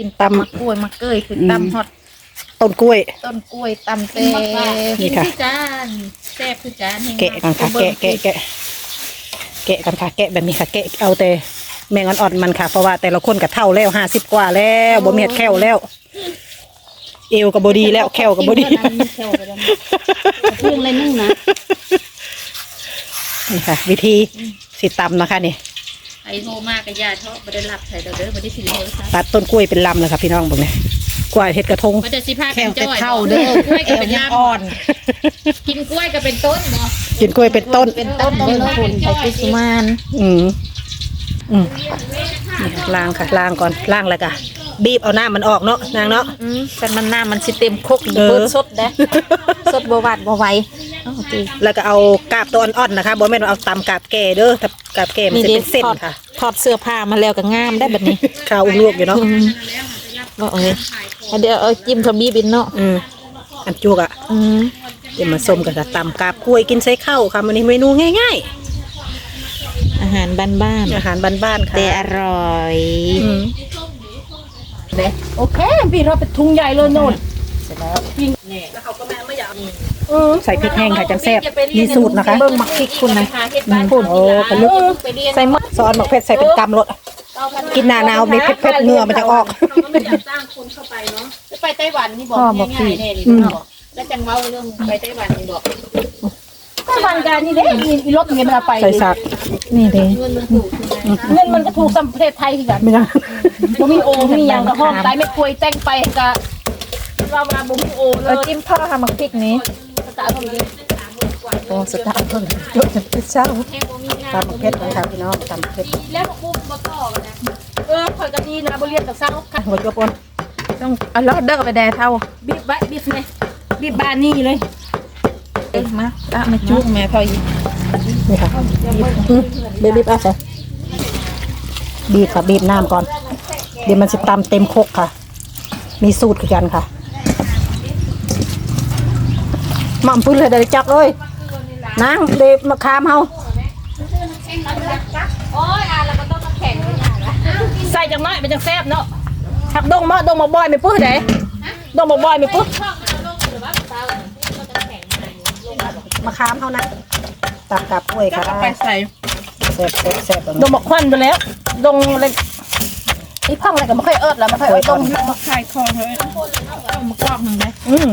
กินตำมะกล้วยมะเกยคือตำฮอตต้นกล้วย ต้นกล้วยตำเต้นี่ค่ะคือกันแซ่บคือกันแกะกันค่ะแกะแกะแกะแกะกันค่ะแกะแบบนี้ค่ะแกะเอาแต่แมงอ่อนๆมันค่ะเพราะว่าแต่ละคนก็เท่าแล้วห้าสิบกว่าแล้วบ่มีเห็ดแค่วแล้ว เอวกับบดีแล้วแค่วกับบดีแค่วไปแล้วเพียงอะไรนึ่งนะนี่ค่ะ วิธีสิตำนะคะนี่ ไอโทรมากกับยาเทาะไม่ได้หลับใส่เด้อเด้อไม่ได้สิโทรศัพท์ตัดต้นกล้วยเป็นลำเลยค่ะพี่น้องบอกเลยกล้วยเห็ดกระทงไม่ได้สิพาแค่กันจะจ้อยเท่าเด้อกล้วยก็เป็นยังลำอ่อนกินกล้วยก็เป็นต้นเนาะกินกล้วยเป็นต้น เป็นต้นเบิ้งคุณไทยกุสุมานอืมอืมนี่ค่ะล้างค่ะล้างก่อนล้างแล้วก็บีบเอาหน้ามันออกเนาะนางเนาะ อืมแต่มันน้ำมันสิเต็มคกเออเบิดสดเด้อสดบ่หวาดบ่ไหวเอาตี แล้วก็เอากาบตัวอ่อนๆนะคะบ่แม่นว่าเอาตำกาบแก่เด้อถ้ากาบแก่มันจะเป็นเส้นถอดค่ะถอดเสื้อผ้ามาแล้วก็งามได้แบบนี้ข้าวอุ้งลวกอยู่เนาะว่าเอ้ยเดี๋ยวเอาจิ้มขมิ้นบินเนาะอืมอันจุกอะอืมเดี๋ยวมาส้มกันค่ะตำกาบกล้วยกินใส่ข้าวค่ะมันนี้เมนูง่ายอาหารบ้านๆอาหารบ้านๆๆค่ะแต่อร่อยอืมโอเคพี่เราเป็นทุงใหญ่เลยโน่น ใส่พริกแห้งค่ะจังแซ่บมีสูตรนะคะเบิ่งมักพริกคุณนะพูดโอ้ขลุกใส่หมดซอสมะเผ็ดใส่เป็นกำรสกินหนาหนาวมีเผ็ดๆเนื้อมันจะออกจะไปไต้หวันนี่บอกง่ายๆแน่นี่บอกแล้วจังเว้าเรื่องไปไต้หวันนี่บอกก็วันการนี่เด้มีรถเงินมาไปใส่สักนี่เลยเงินมันถูกใช่ไหมเงินมันก็ถูกสัมประเทศไทยคือกันไม่ได้บ่มีโอมีหยังก็ห้องตายไม่ป่วยแต่งไปก็เรามาบ่มีโอเลเอายจิ้มพ่อทำมักพริกนี้ ภาษาเขาดีโอ้สตาร์ทเพิ่งจุดจะเป็นเช้าตำมเผ็ดนะคะพี่น้องตำมเผ็ดแล้วปุ๊บมาต่อกันนะเออข่อยก็ดีนะบ่เรียนกับเศร้าค่ะหัวจุกปนต้องเอาลอดเด้อไปแดเท่าบีบไว้บีบเลยบีบบานนี่เลยเอ้ยมาตามาจุกแม่พออีกนี่ค่ะบีบบีบอะใส่บีบค่ะบีบน้ำก่อน เดี๋ยวมันจะตำเต็มคกค่ะ มีสูตรคือกันค่ะห ม่อมพื้นเลยเดี๋ยวจับเลยนางเด็บมะขามเฮาใส่จังน้อยเป็นจังแซ่บเนาะหักดงมาดงมาบ่อยไม่ปื้อไดดงมาบ่อยไม่ปื้อมะขามเฮานะตักกับกล้วยค่ะไปใส่แซ่บแซ่บแซ่บดงบอกควันไปแล้วดงเลยนี่พ่องอะไรก็ไม่ค่อยเอิดแล้วไม่ค่อยเอิดดงมาขายของเลยเอามากรอกหนึ่งได้อืม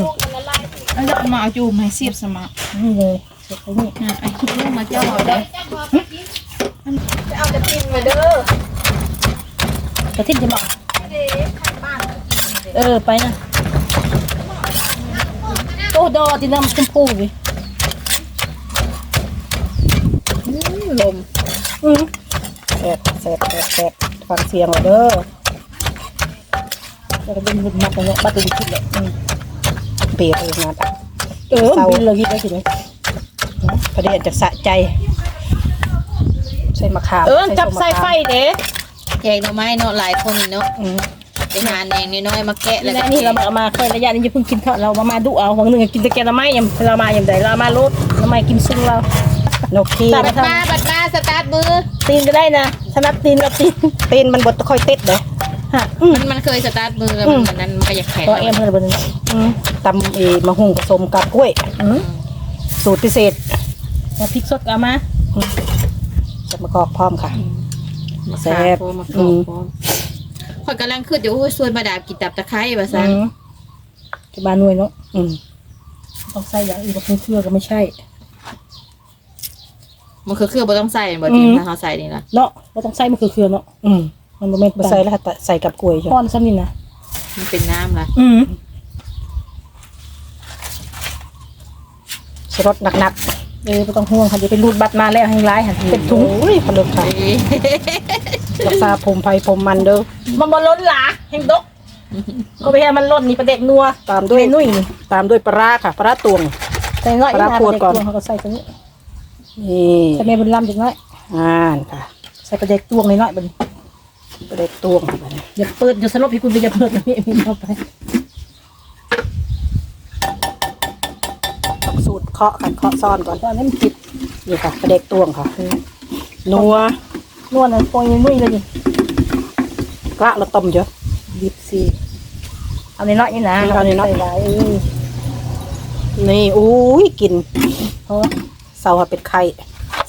แล้วเอามาเอาจูมาให้เสียบสมานี่เลยเสร็จแล้วนี่อะไอ้คิดลูกมาเจ้าเอาได้กระทิ้งจะบอกเออไปนะโอ้ดอที่น้ำชมพูวิลมอืมแซ่บแซ่บแซ่บแซ่บฟังเสียงเลยเด้อจะเป็นหุ่นมัดเลยบัตรดิบเลย เปียกเลยนะเออบินเลยวิทย์ได้สิเลยประเดี๋ยวจะสะใจ ใส่มะขามเออจับใส่ไฟเด้แกงหน่อไม้เนาะหลายคนนี่เนาะอืมไปหาแหนงน้อยๆมาแกะแล้วและก็นี่เรามามาเคยระยะนี้จะเพิ่งกินเถอะเรามามาดูเอาของหนึ่งกินตะแกรงละไม้ยังเรามาอย่างใดเรามาลดละไม้กินซุ้งเรานกขี้ตัดบัดมาบัดมาสตาร์ทมือตีนก็ได้นะถนัดตีนกับตีนตีนมันบดค่อยติดเลยฮะ มันมันเคยสตาร์ทมือแล้วมันเหมือนนั้นมันก็อยากแข็งตัวเอ็มเลยบนนี้อืมตำเอมะฮุ่งผสมกับกล้วยอืมสูตรพิเศษแล้วพริกสดเอามาจะมะกอกพร้อมค่ะมาแซ่แซ่บบมาอืโกมงข่อยกำลังขึ้นอยู่โอ้ยชวนมาดาบกินตับตะไคร้ว่าซั่นอืมที่บ้านหน่วยเนาะอืมต้องใส่อย่างอื่นกับเครื่องก็ไม่ใช่มันคือเครื่องบ่ต้องใส่บ่จริงถ้าเฮาใส่นี่ล่ะเนาะเราต้องใส่มันคือเครื่องเนาะอืม มันบ่แม่นมาใส่แล้วค่ะใส่กับกล้วยใช่ป้อนซ้ำนี่นะมันเป็นน้ำล่ะอืมสรสหนักเออไม่ต้องห่วงค่ะจะไปรูดบัตรมาแล้วให้ร้ายหันๆเป็นถุงโอ้ยผลึกค่ะเอ้ยรักษาผมไผ่ผมมันเด้อมันบอล้นหลาแห่งดกก็ไปให้มันล้นนี่ประเด็กนัวตามด้วยเมนุ่ยนี่ตามด้วยปลาร้าค่ะปลาร้าตวงใส่น้อยปลาร้าะขวดก่อนประเด็ตวงเขาก็ใส่ตรงนี้นี่ใส่แม่บุญลำจังน้อยอ่านค่ะ ใส่ประเด็กตวงน้อยๆบัดนปลา เด็กตวงค่ะบัดนี้อย่าเปิดอย่าสลบให้คุณไปอย่าเปิดนะพี่พี่เข้าไปต้องสูตรเคาะค่ะเคาะซ่อนก่อนตอนนั้นมันจิตนี่ค่ะปลาเด็กตวงค่ะนัวนวดนะโปรยนุ่ยเลยนี่กระละต้มเยอะยิบสี่เอาในน้อยนี่นะเอาในน้อยใส่ไว้เออนี่อุ้ยกินเพราะเสาว่าเป็นไข่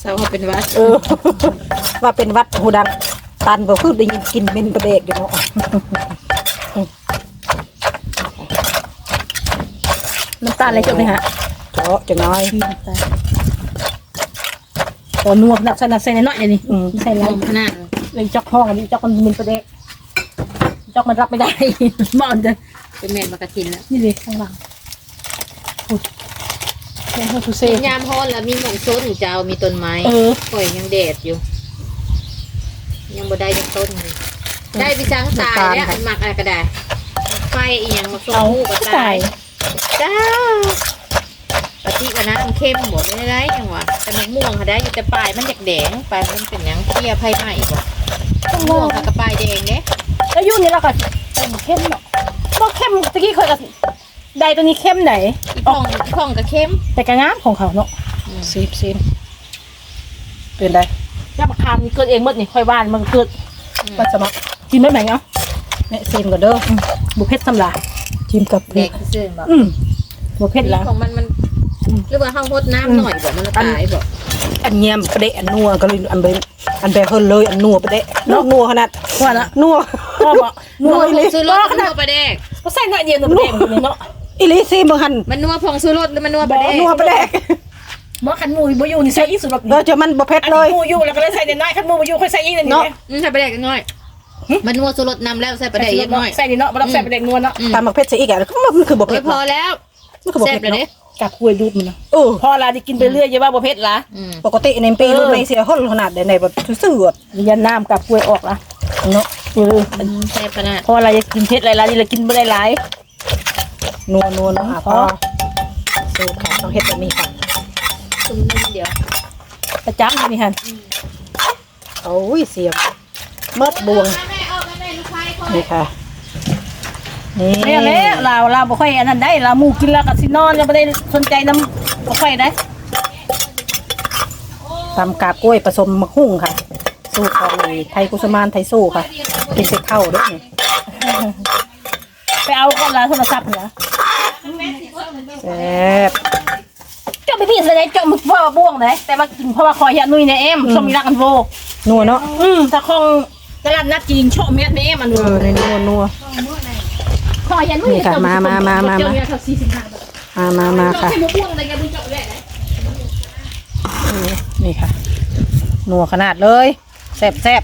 เศร้าเขาเป็นวัดเออว่าเป็นวัดหูดัง ตันบ่คือได้ยินกินเป็นประเดกอยู่เนาะน้ำตาลอะไรจบไหมฮะเจาะจังน้อยน้ำตาลโอ้นัวนักใส่นักใส่ในน้อยเลยนี่อืมใส่ลแล้วมขนาดเลยจอกห้องอันนี้จอกมันมันประเดกจอกมันรับไม่ได้มอนจะเป็นแม่นมากระทินแล้วนี่เลยข้างหลังอุ๊ยแค่ให้ทุเซ่ยามฮ้อนแล้วมีหมองโซนอยู่เจ้ามีต้นไม้เออปล่อยยังแดดอยู่ ยังบ่ได้ยังต้นเลยได้ไปช้างตายแล้วอันหมักอะไรก็ได้ไฟอีหยังมาส่งเอาหูก็ใส่ตายจ้าปฏิกับน้ำเข้มหมดไม่ได้จังหวะแต่มะม่วงเขาได้อยู่แต่ปลายมันอยากแดงปลายมันเป็นหยังเคี้ยไผ่ใหม่บ่มะม่วงเขากับปลายแดงเนี่ยแล้วยุ่นนี่เราก็เข้มเนาะก็เข้มตะกี้เคยกับใดตัวนี้เข้มไหนอีพ่องอีพ่องกับเข้มแต่กระงามของเขาเนาะซีบซีบเป็นไร ย่ามาคามนี่เกิดเองหมดนี่ค่อยว่านมันเกิดมันสมัครกินไม่แบ่งเอาแม่ซีมก่อนเด้อบุเพชรสำลาจิ้มกับพแดริกงซื่อๆบ่อืมบุเพชรละของมันมันหรือว่าห้องพดน้ำหน่อยบ่มันละตายบ่อันเยี่ยมประเดะอันนัวก็เลยอันเบนอันเบเฮิลเลยอันนัวประเดะนัวนัวขนาดว่าละนัวพ่อบอกนันัววผเลงยซื้อรถมันนัวปลาแดกก็ใส่หน่อยเดียวหนึ่งแดงเลยเนาะอีหลีซีมบ่หันมันนัวผงซื้อรถหรือมันนัวปลาแดกนัวประเดะ บ่ขันหมูบ่อยู่นี่ใส่อีกสุดแบบเออจะมันบ่เผ็ดอันเลยหมูอยู่แล้วก็เลยใส่ในน้อยขันหมูบ่อยู่ค่อยใส่อีกนิดนึงเนาะ อืมใส่ปลาแดกน้อย มันนัวซื้อรถนำแล้วใส่ปลาแดกเยอะน้อย ใส่นี่เนาะบ่ต้องใส่ประเด็กนัวเนาะอืม ตามมักเผ็ดซะอีกอะมันคือบ่โอ้เผ็ยดพอแล้วมันคือบ่แซ่บเผ็ดเลยเนาะเด้กับกล้วยดูดมันเนาะเออพอลาจะกินไปเรื่อยอย่าว่าบ่เผ็ดละอืมปกติในปีรุ่นในเสียห้นขนาดใดในแบบซื่อๆอะยันน้ำกับกล้วยออกละเนาะเอออืมแซ่บขนาดพอเราจะกินเผ็ดหลายๆนี่เรากินไม่ได้หลายนัวนัวเนาะอะอ๋พออสูตรค่ะต้องเฮ็ดแบบนี้ค่ะ ซุ่มนึงเดียวประจำนี่ฮันโอ้ยเสียบเมิดบวงแม่เอาแม่ลูกชายคอยนี่ค่ะนี่ไม่เอาแล้วเราเราบ่ค่อยอันนั้นได้เราหมูกินแล้วก็สินอนยังไม่ได้สนใจน้ำบ่ค่อยได้ตำกาบกล้วยผสมมะฮุ่งค่ะ สูตรของไทยกุสมานไทยสู้ค่ะกินไปเข้าด้วยนี่ไปเอาก็ลาโทรศัพท์นะแซ่บ เจ้าไปพี่อะไรเจ้ามึกพ่อบ่วงเลยแต่มากินเพราะว่าคอยยานุ่ยในเอ็มสมรักกันโวนัวเนาะอืมถ้าคงตลาดนัดจีนชอบเม็ดแม่มันเออในนัวนัวคอยยานุ่ยนี่ค่ะมามามามามาเจ้าเนี่ยเขาสี่สิบห้าบาทมามามาค่ะเจ้าที่บ่วงอะไรกันดูเจ้าแรกนะนี่ค่ะนัวขนาดเลยแซ่บแซ่บ